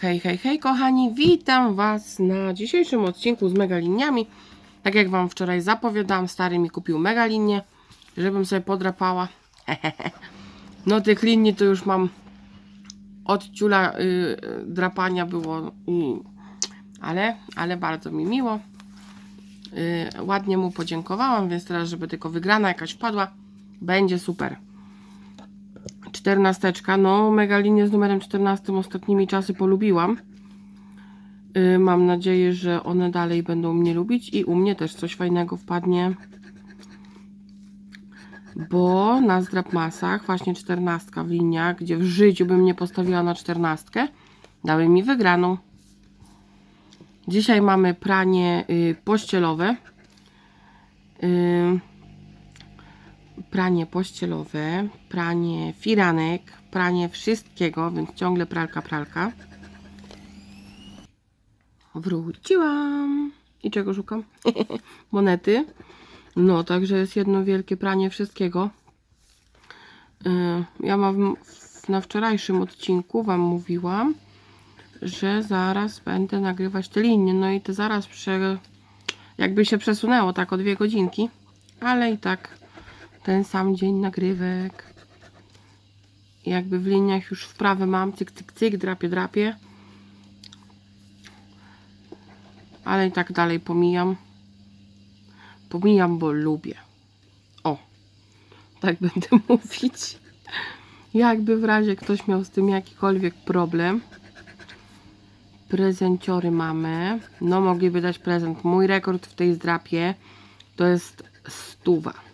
Hej, hej, hej kochani, witam Was na dzisiejszym odcinku z megaliniami. Tak jak Wam wczoraj zapowiadałam, stary mi kupił megalinię, żebym sobie podrapała. No tych linii to już mam od ciula y, drapania było, i, ale, ale bardzo mi miło. Y, ładnie mu podziękowałam, więc teraz, żeby tylko wygrana jakaś wpadła, będzie super. Czternasteczka, no megalinię z numerem 14 ostatnimi czasy polubiłam. Y, mam nadzieję, że one dalej będą mnie lubić i u mnie też coś fajnego wpadnie. Bo na zdrapmasach właśnie 14 w liniach, gdzie w życiu bym nie postawiła na 14, dały mi wygraną. Dzisiaj mamy pranie y, pościelowe. Y, pranie pościelowe, pranie firanek, pranie wszystkiego, więc ciągle pralka, pralka. Wróciłam. I czego szukam? Monety. No, także jest jedno wielkie pranie wszystkiego. Yy, Ja mam na wczorajszym odcinku Wam mówiłam, że zaraz będę nagrywać te linie. No i to zaraz prze... jakby się przesunęło tak o dwie godzinki, ale i tak ten sam dzień nagrywek. Jakby w liniach już wprawę mam, cyk, cyk, cyk, drapie, drapie. Ale i tak dalej pomijam. Pomijam, bo lubię. O, tak będę mówić. Jakby w razie ktoś miał z tym jakikolwiek problem. Prezenciory mamy. No, mogliby dać prezent. Mój rekord w tej zdrapie to jest stuwa.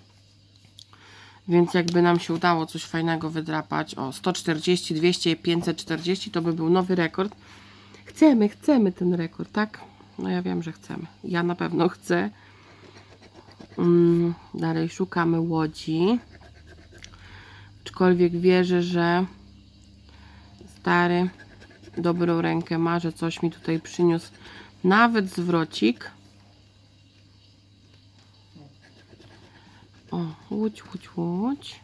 Więc jakby nam się udało coś fajnego wydrapać, o 140, 200, 540 to by był nowy rekord. Chcemy, chcemy ten rekord, tak? No ja wiem, że chcemy. Ja na pewno chcę. Mm, dalej szukamy łodzi. Aczkolwiek wierzę, że stary dobrą rękę ma, że coś mi tutaj przyniósł. Nawet zwrocik. O, łódź, łódź, łódź.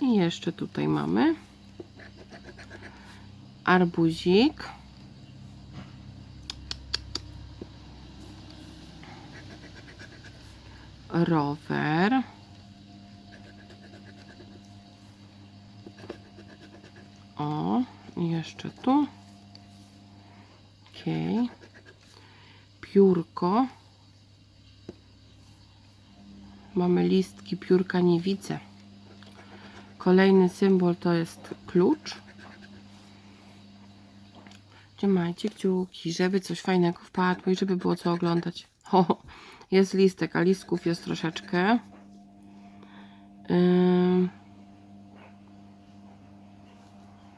I jeszcze tutaj mamy arbuzik. Rower. O, jeszcze tu. Okej. Piórko. Mamy listki piórka nie widzę. Kolejny symbol to jest klucz. Trzymajcie kciuki, żeby coś fajnego wpadło i żeby było co oglądać. O, jest listek, a listków jest troszeczkę.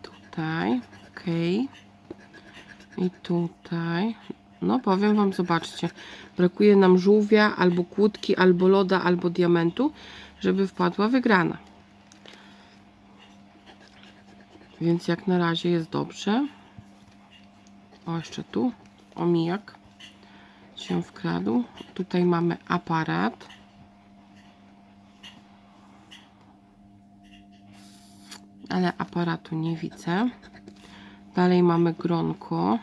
Tutaj, ok. I tutaj. No powiem Wam, zobaczcie. Brakuje nam żółwia, albo kłódki, albo loda, albo diamentu, żeby wpadła wygrana. Więc jak na razie jest dobrze. O, jeszcze tu omijak się wkradł. Tutaj mamy aparat. Ale aparatu nie widzę. Dalej mamy gronko.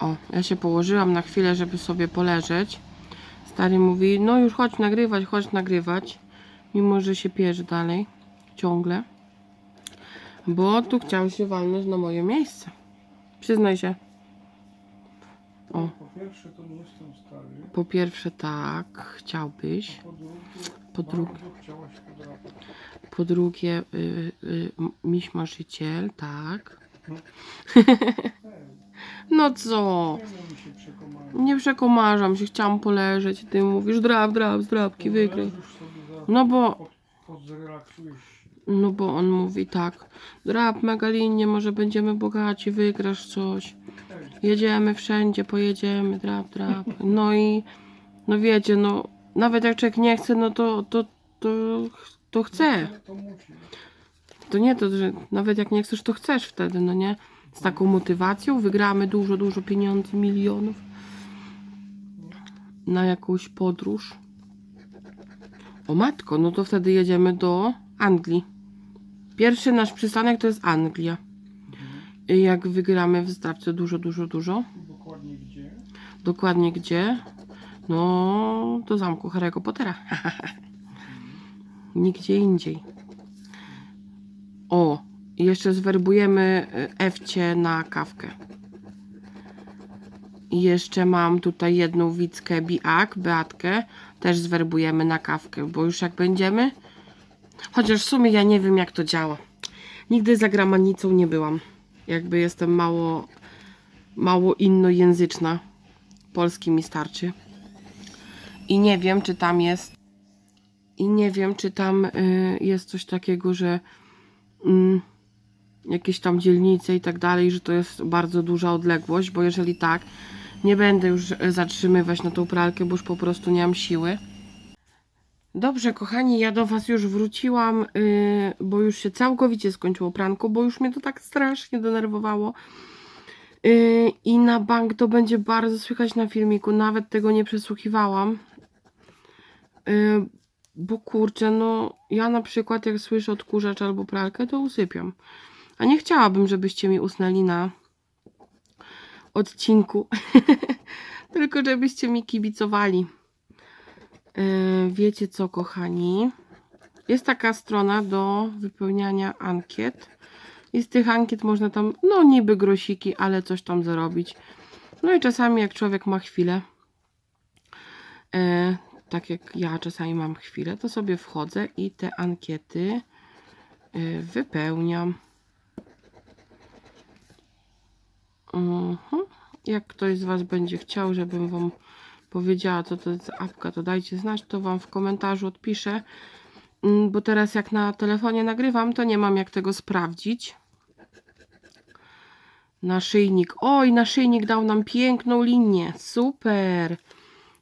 O, ja się położyłam na chwilę, żeby sobie poleżeć. Stary mówi, no już chodź nagrywać, chodź nagrywać. Mimo, że się pierze dalej. Ciągle. Bo tu chciał się walnąć na moje miejsce. Przyznaj się. O, Po pierwsze to nie jestem stary, po pierwsze tak, chciałbyś. po drugie, Po drugie. Po drugie, y, y, miś marzyciel, tak. No co? nie przekomarzam się, chciałam poleżeć. Ty mówisz drap, drap, zdrapki, wygraj. Leżysz sobie za, No bo, no bo on mówi tak. Drap, megalinie, może będziemy bogaci, wygrasz coś. Jedziemy wszędzie, pojedziemy, drap, drap. No i, no wiecie, no, nawet jak człowiek nie chce, no to, to, to, to chce. To nie to, że nawet jak nie chcesz, to chcesz wtedy, no nie? Z taką motywacją wygramy dużo, dużo pieniędzy, milionów na jakąś podróż. O matko, no to wtedy jedziemy do Anglii. Pierwszy nasz przystanek to jest Anglia. Jak wygramy w dużo, dużo, dużo. Dokładnie gdzie? Dokładnie gdzie? No, do zamku Harry'ego Pottera. Nigdzie indziej. I jeszcze zwerbujemy y, Ewcie na kawkę. I jeszcze mam tutaj jedną Wickę Biak, Beatkę. Też zwerbujemy na kawkę, bo już jak będziemy. Chociaż w sumie ja nie wiem jak to działa. Nigdy za gramanicą nie byłam. Jakby jestem mało, mało innojęzyczna polski mi starczy. I nie wiem, czy tam jest. I nie wiem, czy tam y, jest coś takiego, że mm, jakieś tam dzielnice i tak dalej, że to jest bardzo duża odległość, bo jeżeli tak, nie będę już zatrzymywać na tą pralkę, bo już po prostu nie mam siły. Dobrze, kochani, ja do Was już wróciłam, y, bo już się całkowicie skończyło pranko, bo już mnie to tak strasznie denerwowało. Yy, I na bank to będzie bardzo słychać na filmiku. Nawet tego nie przesłuchiwałam. Yy, Bo kurczę, no ja na przykład jak słyszę odkurzacz albo pralkę, to usypiam. A nie chciałabym, żebyście mi usnęli na odcinku. Tylko żebyście mi kibicowali. Yy, Wiecie co, kochani? Jest taka strona do wypełniania ankiet. I z tych ankiet można tam, no niby grosiki, ale coś tam zarobić. No i czasami jak człowiek ma chwilę, e, tak jak ja czasami mam chwilę, to sobie wchodzę i te ankiety e, wypełniam. Mhm. Jak ktoś z Was będzie chciał, żebym Wam powiedziała, co to jest za apka, to dajcie znać, to Wam w komentarzu odpiszę. Mm, Bo teraz jak na telefonie nagrywam, to nie mam jak tego sprawdzić. Naszyjnik. Oj, naszyjnik dał nam piękną linię. Super.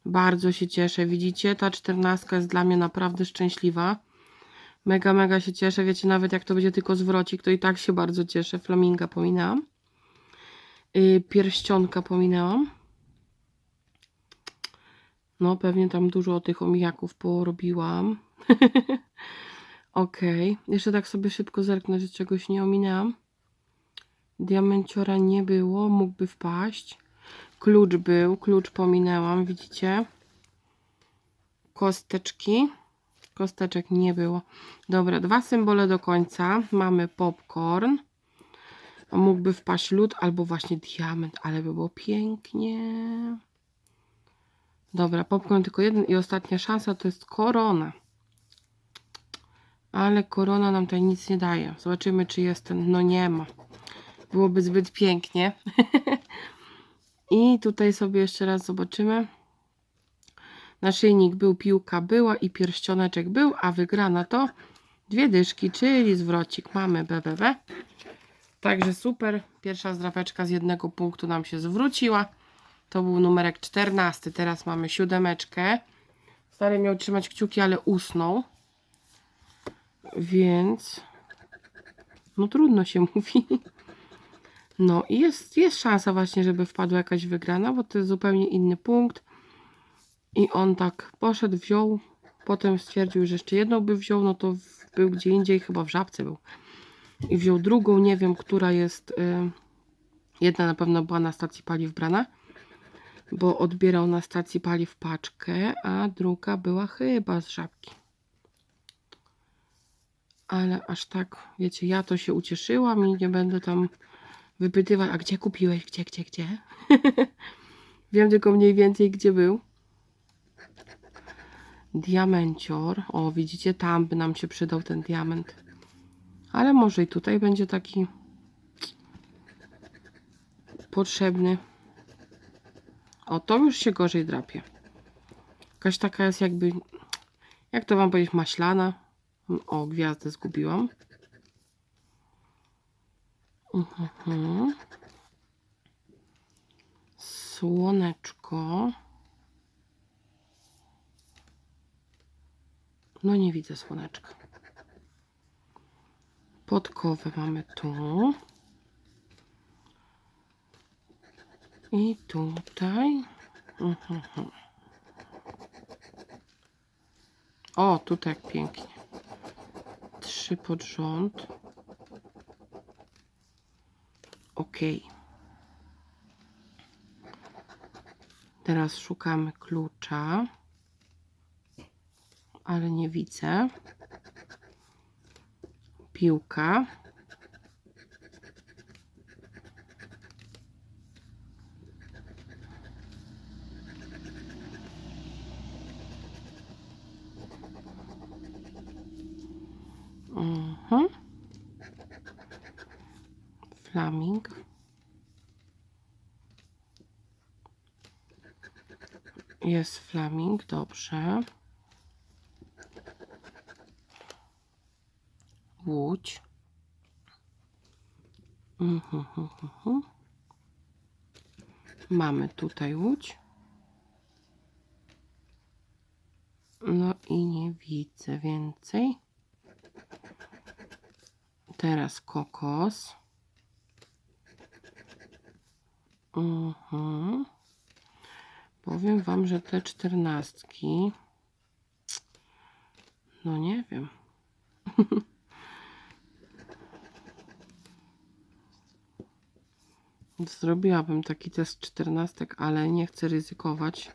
Bardzo się cieszę. Widzicie, ta czternastka jest dla mnie naprawdę szczęśliwa. Mega, mega się cieszę. Wiecie, nawet jak to będzie tylko zwrocik, to i tak się bardzo cieszę. Flaminga pominęłam. Yy, pierścionka pominęłam. No, pewnie tam dużo tych omijaków porobiłam. Okej. Jeszcze tak sobie szybko zerknę, że czegoś nie ominęłam. Diamenciora nie było, mógłby wpaść. Klucz był, klucz pominęłam, widzicie? Kosteczki. Kosteczek nie było. Dobra, dwa symbole do końca. Mamy popcorn. Mógłby wpaść lód albo właśnie diament, ale by było pięknie. Dobra, popcorn tylko jeden i ostatnia szansa to jest korona. Ale korona nam tutaj nic nie daje. Zobaczymy, czy jest ten. No nie ma. Byłoby zbyt pięknie. I tutaj sobie jeszcze raz zobaczymy. Naszyjnik był, piłka była i pierścioneczek był, a wygrana to dwie dyszki, czyli zwrocik. Mamy BBB. Także super. Pierwsza zdrapeczka z jednego punktu nam się zwróciła. To był numerek 14. Teraz mamy siódemeczkę. Stary miał trzymać kciuki, ale usnął. Więc no trudno się mówi. No i jest, jest szansa właśnie, żeby wpadła jakaś wygrana, bo to jest zupełnie inny punkt. I on tak poszedł, wziął, potem stwierdził, że jeszcze jedną by wziął, no to był gdzie indziej, chyba w żabce był. I wziął drugą, nie wiem, która jest. Y, jedna na pewno była na stacji paliw brana, bo odbierał na stacji paliw paczkę, a druga była chyba z żabki. Ale aż tak, wiecie, ja to się ucieszyłam i nie będę tam wypytywać, a gdzie kupiłeś, gdzie, gdzie, gdzie? Wiem tylko mniej więcej, gdzie był. Diamencior. O, widzicie, tam by nam się przydał ten diament. Ale może i tutaj będzie taki potrzebny. O, to już się gorzej drapie. Jakaś taka jest jakby, jak to wam powiedzieć, maślana. O, gwiazdę zgubiłam. Mhm. Słoneczko. No nie widzę słoneczka. Podkowę mamy tu. I tutaj. Mhm. O, tutaj pięknie. trzy pod rząd. Ok. Teraz szukamy klucza, ale nie widzę. Piłka. Mhm. Flaming. Jest flaming, dobrze. Łódź. Mhm, mhm, mhm. Mamy tutaj łódź. No i nie widzę więcej. Teraz kokos. Mhm. Powiem Wam, że te czternastki. No nie wiem. Zrobiłabym taki test czternastek, ale nie chcę ryzykować.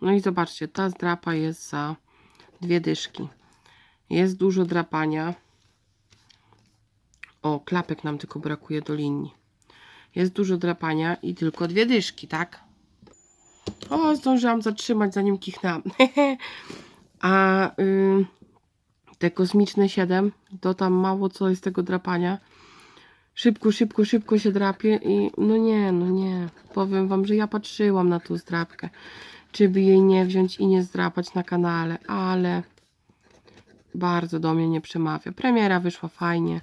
No i zobaczcie, ta zdrapa jest za dwie dyszki. Jest dużo drapania. O, klapek nam tylko brakuje do linii. Jest dużo drapania i tylko dwie dyszki, tak? O, zdążyłam zatrzymać, zanim kichnęłam. A y, te kosmiczne 7, to tam mało co jest tego drapania. Szybko, szybko, szybko się drapie i no nie, no nie. Powiem wam, że ja patrzyłam na tą zdrapkę. Czy by jej nie wziąć i nie zdrapać na kanale, ale bardzo do mnie nie przemawia. Premiera wyszła fajnie.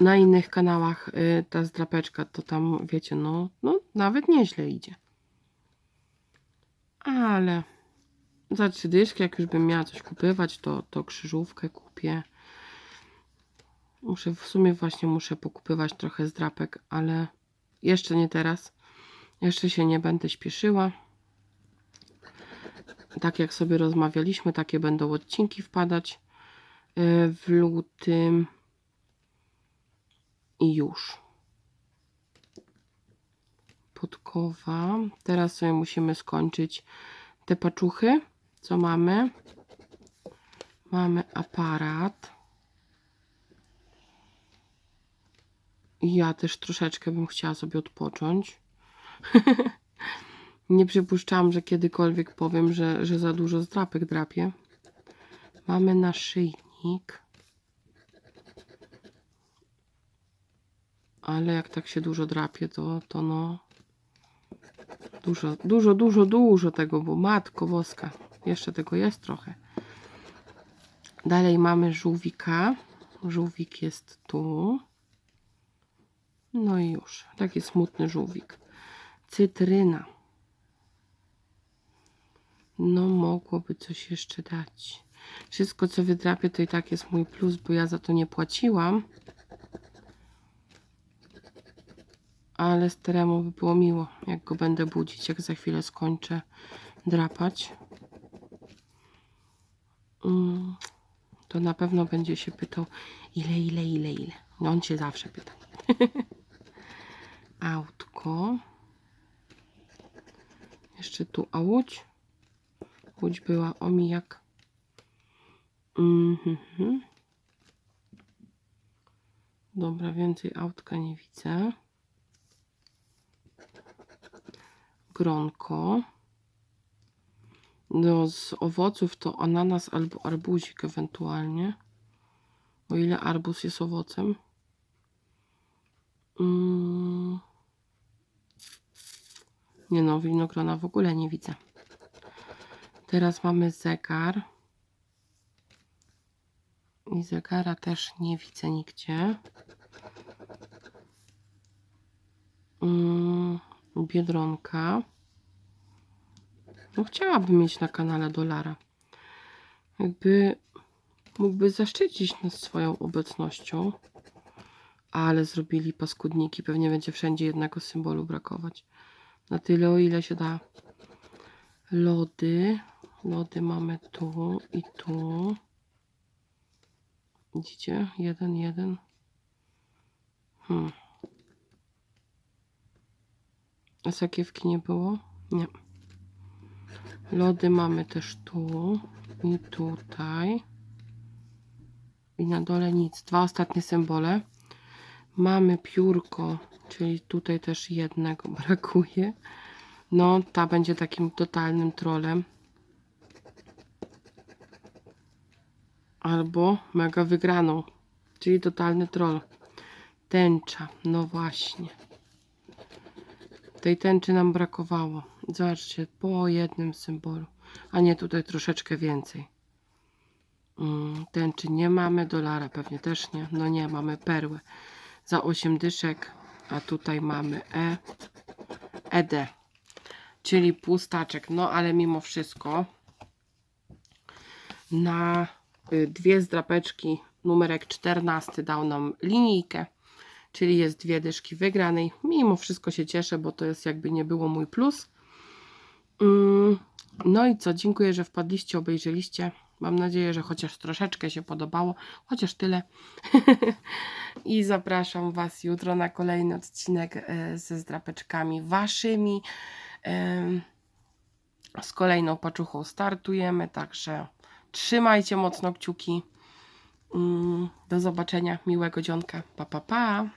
Na innych kanałach y, ta zdrapeczka to tam, wiecie, no, no nawet nieźle idzie. Ale za trzy dyszki, jak już bym miała coś kupywać, to, to krzyżówkę kupię. Muszę, w sumie właśnie muszę pokupywać trochę zdrapek, ale jeszcze nie teraz. Jeszcze się nie będę śpieszyła. Tak jak sobie rozmawialiśmy, takie będą odcinki wpadać y, w lutym i już. Podkowa. Teraz sobie musimy skończyć te paczuchy, co mamy. Mamy aparat. Ja też troszeczkę bym chciała sobie odpocząć. Nie przypuszczałam, że kiedykolwiek powiem, że, że za dużo zdrapek drapię. Mamy naszyjnik. Ale jak tak się dużo drapie, to, to no. Dużo, dużo, dużo, dużo tego, bo matko boska. Jeszcze tego jest trochę. Dalej mamy żółwika. Żółwik jest tu. No i już. Taki smutny żółwik. Cytryna. No, mogłoby coś jeszcze dać. Wszystko, co wydrapię, to i tak jest mój plus, bo ja za to nie płaciłam. Ale staremu by było miło, jak go będę budzić, jak za chwilę skończę drapać. Mm, to na pewno będzie się pytał, ile, ile, ile, ile. No on się zawsze pyta. Autko. Jeszcze tu a łódź. Łódź była omijak. Mhm. Dobra, więcej autka nie widzę. Gronko. No, z owoców to ananas albo arbuzik ewentualnie. O ile arbuz jest owocem. Mm. Nie no, winogrona w ogóle nie widzę. Teraz mamy zegar. I zegara też nie widzę nigdzie. Mm, Biedronka. No chciałabym mieć na kanale dolara. Jakby mógłby zaszczycić nas swoją obecnością. Ale zrobili paskudniki. Pewnie będzie wszędzie jednego symbolu brakować. Na tyle, o ile się da. Lody. Lody mamy tu i tu. Widzicie? Jeden, jeden. Hmm. A sakiewki nie było? Nie. Lody mamy też tu i tutaj. I na dole nic. Dwa ostatnie symbole. Mamy piórko, czyli tutaj też jednego brakuje. No, ta będzie takim totalnym trolem. Albo mega wygraną, czyli totalny troll. Tęcza, no właśnie. Tej tęczy nam brakowało. Zobaczcie, po jednym symbolu. A nie, tutaj troszeczkę więcej. Mm, Tęczy nie mamy, dolara pewnie też nie. No nie, mamy perłę za 8 dyszek, a tutaj mamy E, ED, czyli pustaczek. No ale mimo wszystko na y, dwie zdrapeczki numerek 14 dał nam linijkę, czyli jest dwie dyszki wygranej. Mimo wszystko się cieszę, bo to jest jakby nie było mój plus. Mm, No i co, dziękuję, że wpadliście, obejrzeliście. Mam nadzieję, że chociaż troszeczkę się podobało, chociaż tyle. I zapraszam Was jutro na kolejny odcinek e, ze zdrapeczkami Waszymi. Z kolejną paczuchą startujemy, także trzymajcie mocno kciuki. Mm, Do zobaczenia, miłego dzionka. Pa, pa, pa.